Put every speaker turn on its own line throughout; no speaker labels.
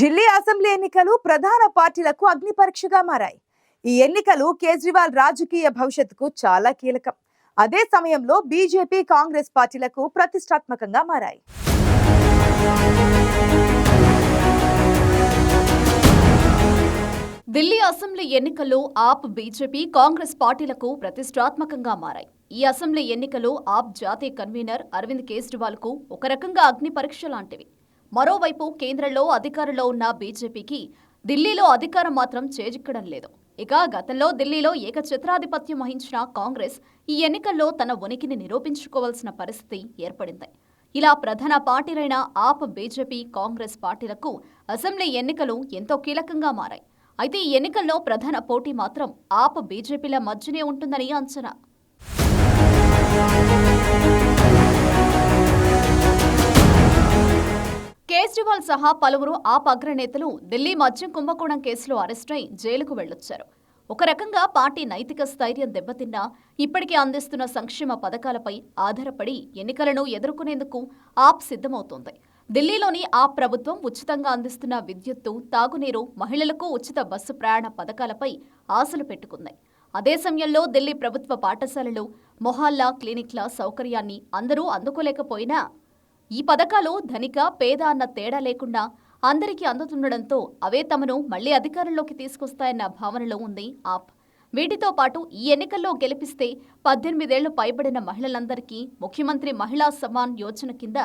Delhi assembly ఎన్నికలు ప్రధాన పార్టీలకు అగ్ని పరీక్షగా మారాయి. ఈ ఎన్నికలు కేజ్రీవాల్ రాజకీయ భవిష్యత్తుకు చాలా కీలకం. అదే సమయంలో బీజేపీ కాంగ్రెస్ పార్టీలకు ప్రతిష్టాత్మకంగా మారాయి.
ఢిల్లీ అసెంబ్లీ ఎన్నికల్లో ఆప్ బీజేపీ కాంగ్రెస్ పార్టీలకు ప్రతిష్టాత్మకంగా మారాయి. ఈ అసెంబ్లీ ఎన్నికలు ఆప్ జాతీయ కన్వీనర్ అరవింద్ కేజ్రీవాల్కు ఒక రకంగా అగ్ని పరీక్ష లాంటివి. మరోవైపు కేంద్రంలో అధికారంలో ఉన్న బీజేపీకి ఢిల్లీలో అధికారం మాత్రం చేజిక్కడం లేదు. ఇక గతంలో ఢిల్లీలో ఏకఛత్రాధిపత్యం వహించిన కాంగ్రెస్ ఈ ఎన్నికల్లో తన ఉనికిని నిరూపించుకోవాల్సిన పరిస్థితి ఏర్పడింది. ఇలా ప్రధాన పార్టీలైన ఆప్ బీజేపీ కాంగ్రెస్ పార్టీలకు అసెంబ్లీ ఎన్నికలు ఎంతో కీలకంగా మారాయి. అయితే ఈ ఎన్నికల్లో ప్రధాన పోటీ మాత్రం ఆప్ బీజేపీల మధ్యనే ఉంటుందని అంచనా. కేజ్రీవాల్ సహా పలువురు ఆప్ అగ్రనేతలు ఢిల్లీ మద్యం కుంభకోణం కేసులో అరెస్టై జైలుకు వెళ్ళొచ్చారు ఒక రకంగా పార్టీ నైతిక స్థైర్యం దెబ్బతిన్నా ఇప్పటికే అందిస్తున్న సంక్షేమ పథకాలపై ఆధారపడి ఎన్నికలను ఎదుర్కొనేందుకు ఆప్ సిద్ధమవుతోంది. ఢిల్లీలోని ఆప్ ప్రభుత్వం ఉచితంగా అందిస్తున్న విద్యుత్తు తాగునీరు మహిళలకు ఉచిత బస్సు ప్రయాణ పథకాలపై ఆశలు పెట్టుకుంది. అదే సమయంలో ఢిల్లీ ప్రభుత్వ పాఠశాలలు మొహాల్లా క్లినిక్ల సౌకర్యాన్ని అందరూ అందుకోలేకపోయినా ఈ పథకాలు ధనిక పేద అన్న తేడా లేకుండా అందరికీ అందుతుండడంతో అవే తమను మళ్ళీ అధికారంలోకి తీసుకొస్తాయన్న భావనలో ఉంది ఆప్. వీటితో పాటు ఈ ఎన్నికల్లో గెలిపిస్తే పద్దెనిమిదేళ్ళు పైబడిన మహిళలందరికీ ముఖ్యమంత్రి మహిళా సమ్మాన్ యోజన కింద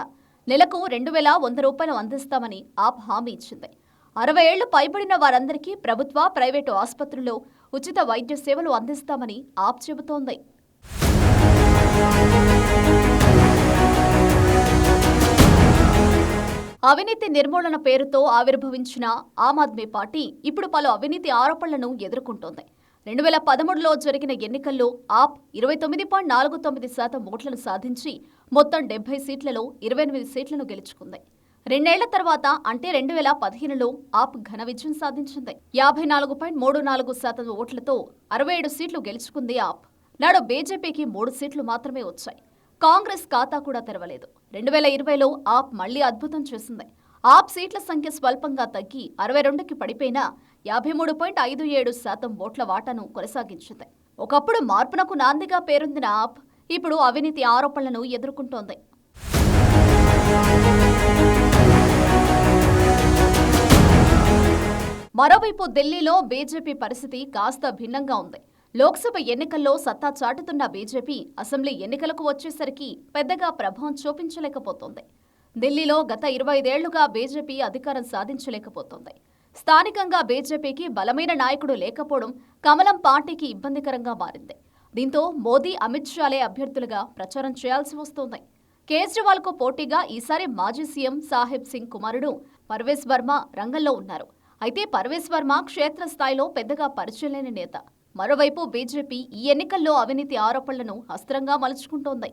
నెలకు రెండు వేల వంద రూపాయలు అందిస్తామని ఆప్ హామీ ఇచ్చింది. అరవై ఏళ్ళు పైబడిన వారందరికీ ప్రభుత్వ ప్రైవేటు ఆసుపత్రుల్లో ఉచిత వైద్య సేవలు అందిస్తామని ఆప్ చెబుతోంది. అవినీతి నిర్మూలన పేరుతో ఆవిర్భవించిన ఆమ్ ఆద్మీ పార్టీ ఇప్పుడు పలు అవినీతి ఆరోపణలను ఎదుర్కొంటోంది. రెండు వేల పదమూడులో జరిగిన ఎన్నికల్లో ఆప్ ఇరవై తొమ్మిది పాయింట్ నాలుగు తొమ్మిది శాతం ఓట్లను సాధించి మొత్తం డెబ్బై సీట్లలో ఇరవై ఎనిమిది సీట్లను గెలుచుకుంది. రెండేళ్ళ తర్వాత అంటే రెండు వేల పదిహేనులో ఆప్ ఘన విజయం సాధించింది. యాభై నాలుగు పాయింట్ మూడు నాలుగు శాతం ఓట్లతో అరవై ఏడు సీట్లు గెలుచుకుంది ఆప్. నాడు బీజేపీకి మూడు సీట్లు మాత్రమే వచ్చాయి. కాంగ్రెస్ ఖాతా కూడా తెరవలేదు. రెండు వేల ఇరవైలో ఆప్ మళ్ళీ అద్భుతం చేసింది. ఆప్ సీట్ల సంఖ్య స్వల్పంగా తగ్గి అరవై రెండుకి పడిపోయినా యాభై మూడు పాయింట్ ఐదు ఏడు శాతం ఓట్ల వాటాను కొనసాగించింది. ఒకప్పుడు మార్పునకు నాందిగా పేరొందిన ఆప్ ఇప్పుడు అవినీతి ఆరోపణలను ఎదుర్కొంటోంది. మరోవైపు ఢిల్లీలో బీజేపీ పరిస్థితి కాస్త భిన్నంగా ఉంది. లోక్సభ ఎన్నికల్లో సత్తా చాటుతున్న బీజేపీ అసెంబ్లీ ఎన్నికలకు వచ్చేసరికి పెద్దగా ప్రభావం చూపించలేకపోతోంది. ఢిల్లీలో గత ఇరవై ఐదేళ్ళుగా బీజేపీ అధికారం సాధించలేకపోతోంది. స్థానికంగా బీజేపీకి బలమైన నాయకుడు లేకపోవడం కమలం పార్టీకి ఇబ్బందికరంగా మారింది. దీంతో మోదీ అమిత్ షాలే అభ్యర్థులుగా ప్రచారం చేయాల్సి వస్తోంది. కేజ్రీవాల్కు పోటీగా ఈసారి మాజీ సీఎం సాహెబ్ సింగ్ కుమారుడు పర్వేశ్ వర్మ రంగంలో ఉన్నారు. అయితే పర్వేశ్ వర్మ క్షేత్రస్థాయిలో పెద్దగా పరిచయం లేని నేత. మరోవైపు బీజేపీ ఈ ఎన్నికల్లో అవినీతి ఆరోపణలను అస్త్రంగా మలుచుకుంటోంది.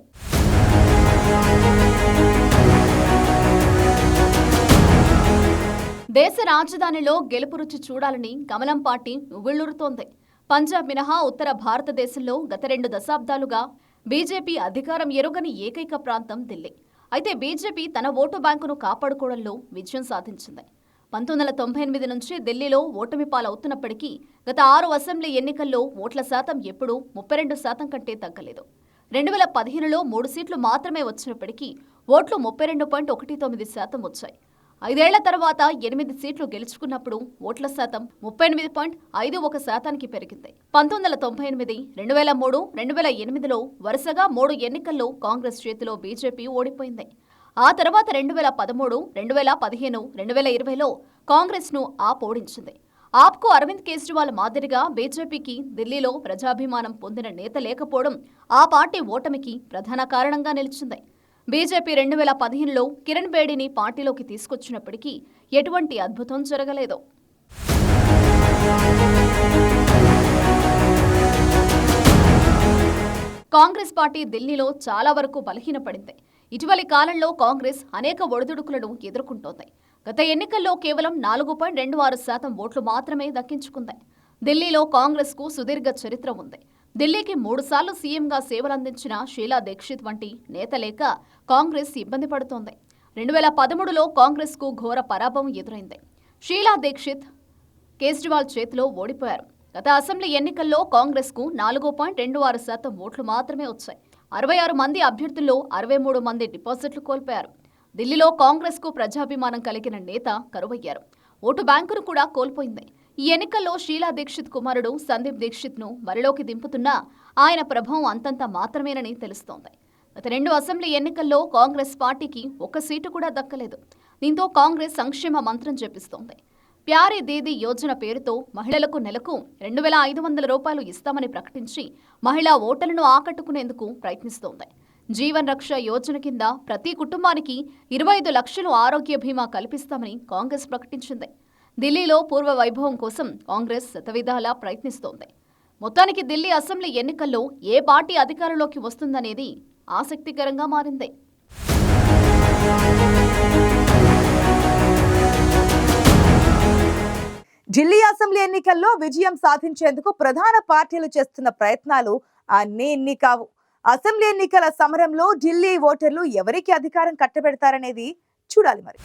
దేశ రాజధానిలో గెలుపు రుచి చూడాలని కమలం పార్టీ ఉవ్విళ్ళూరుతోంది పంజాబ్ మినహా ఉత్తర భారతదేశంలో గత రెండు దశాబ్దాలుగా బీజేపీ అధికారం ఎరుగని ఏకైక ప్రాంతం ఢిల్లీ. అయితే బీజేపీ తన ఓటు బ్యాంకును కాపాడుకోవడంలో విజయం సాధించింది. పంతొమ్మిది వందల తొంభై ఎనిమిది నుంచి ఢిల్లీలో ఓటమి పాలవుతున్నప్పటికీ గత ఆరు అసెంబ్లీ ఎన్నికల్లో ఓట్ల శాతం ఎప్పుడూ ముప్పై రెండు శాతం కంటే తగ్గలేదు. రెండు వేల పదిహేనులో మూడు సీట్లు మాత్రమే వచ్చినప్పటికీ ఓట్లు ముప్పై రెండు పాయింట్ ఒకటి తొమ్మిది శాతం వచ్చాయి. ఐదేళ్ళ తర్వాత ఎనిమిది సీట్లు గెలుచుకున్నప్పుడు ఓట్ల శాతం ముప్పై ఎనిమిది పాయింట్ ఐదు ఒక శాతానికి పెరిగింది. పంతొమ్మిది వందల తొంభై ఎనిమిది రెండు వేల మూడు రెండు వేల ఎనిమిదిలో వరుసగా మూడు ఎన్నికల్లో కాంగ్రెస్ చేతిలో బీజేపీ ఓడిపోయింది. ఆ తర్వాత రెండు వేల పదమూడు రెండు వేల పదిహేను రెండు వేల ఇరవైలో కాంగ్రెస్ను ఆప్ ఓడించింది ఆప్కు అరవింద్ కేజ్రీవాల్ మాదిరిగా బీజేపీకి ఢిల్లీలో ప్రజాభిమానం పొందిన నేత లేకపోవడం ఆ పార్టీ ఓటమికి ప్రధాన కారణంగా నిలిచింది. బీజేపీ రెండు వేల పదిహేనులో కిరణ్ బేడిని పార్టీలోకి తీసుకొచ్చినప్పటికీ ఎటువంటి అద్భుతం జరగలేదు. కాంగ్రెస్ పార్టీ ఢిల్లీలో చాలా వరకు బలహీనపడింది. ఇటీవలి కాలంలో కాంగ్రెస్ అనేక ఒడిదుడుకులను ఎదుర్కొంటోంది. గత ఎన్నికల్లో కేవలం నాలుగు పాయింట్ రెండు ఆరు శాతం ఓట్లు మాత్రమే దక్కించుకుంది. ఢిల్లీలో కాంగ్రెస్కు సుదీర్ఘ చరిత్ర ఉంది. ఢిల్లీకి మూడుసార్లు సీఎంగా సేవలందించిన షీలా దీక్షిత్ వంటి నేత లేక కాంగ్రెస్ ఇబ్బంది పడుతోంది. రెండు వేల పదమూడులో కాంగ్రెస్కు ఘోర పరాభవం ఎదురైంది. షీలా దీక్షిత్ కేజ్రీవాల్ చేతిలో ఓడిపోయారు. గత అసెంబ్లీ ఎన్నికల్లో కాంగ్రెస్కు నాలుగు పాయింట్ రెండు ఆరు శాతం ఓట్లు మాత్రమే వచ్చాయి. అరవై ఆరు మంది అభ్యర్థుల్లో అరవై మూడు మంది డిపాజిట్లు కోల్పోయారు. ఢిల్లీలో కాంగ్రెస్కు ప్రజాభిమానం కలిగిన నేత కరువయ్యారు. ఓటు బ్యాంకును కూడా కోల్పోయింది. ఈ ఎన్నికల్లో షీలా దీక్షిత్ కుమారుడు సందీప్ దీక్షిత్ను బరిలోకి దింపుతున్నా ఆయన ప్రభావం అంతంత మాత్రమేనని తెలుస్తోంది. గత రెండు అసెంబ్లీ ఎన్నికల్లో కాంగ్రెస్ పార్టీకి ఒక్క సీటు కూడా దక్కలేదు. దీంతో కాంగ్రెస్ సంక్షేమ మంత్రం చెప్పిస్తోంది ప్యారే దీదీ యోజన పేరుతో మహిళలకు నెలకు రెండు వేల ఐదు వందల రూపాయలు ఇస్తామని ప్రకటించి మహిళా ఓటర్లను ఆకట్టుకునేందుకు ప్రయత్నిస్తోంది. జీవన్ రక్ష యోజన కింద ప్రతి కుటుంబానికి ఇరవై ఐదు లక్షలు ఆరోగ్య బీమా కల్పిస్తామని కాంగ్రెస్ ప్రకటించింది. ఢిల్లీలో పూర్వ వైభవం కోసం కాంగ్రెస్ శతవిధాలా ప్రయత్నిస్తోంది. మొత్తానికి ఢిల్లీ అసెంబ్లీ ఎన్నికల్లో ఏ పార్టీ అధికారంలోకి వస్తుందనేది ఆసక్తికరంగా మారింది.
ఢిల్లీ అసెంబ్లీ ఎన్నికల్లో విజయం సాధించేందుకు ప్రధాన పార్టీలు చేస్తున్న ప్రయత్నాలు అన్నీ ఎన్ని కావు. అసెంబ్లీ ఎన్నికల సమరంలో ఢిల్లీ ఓటర్లు ఎవరికి అధికారం కట్టబెడతారనేది చూడాలి మరి.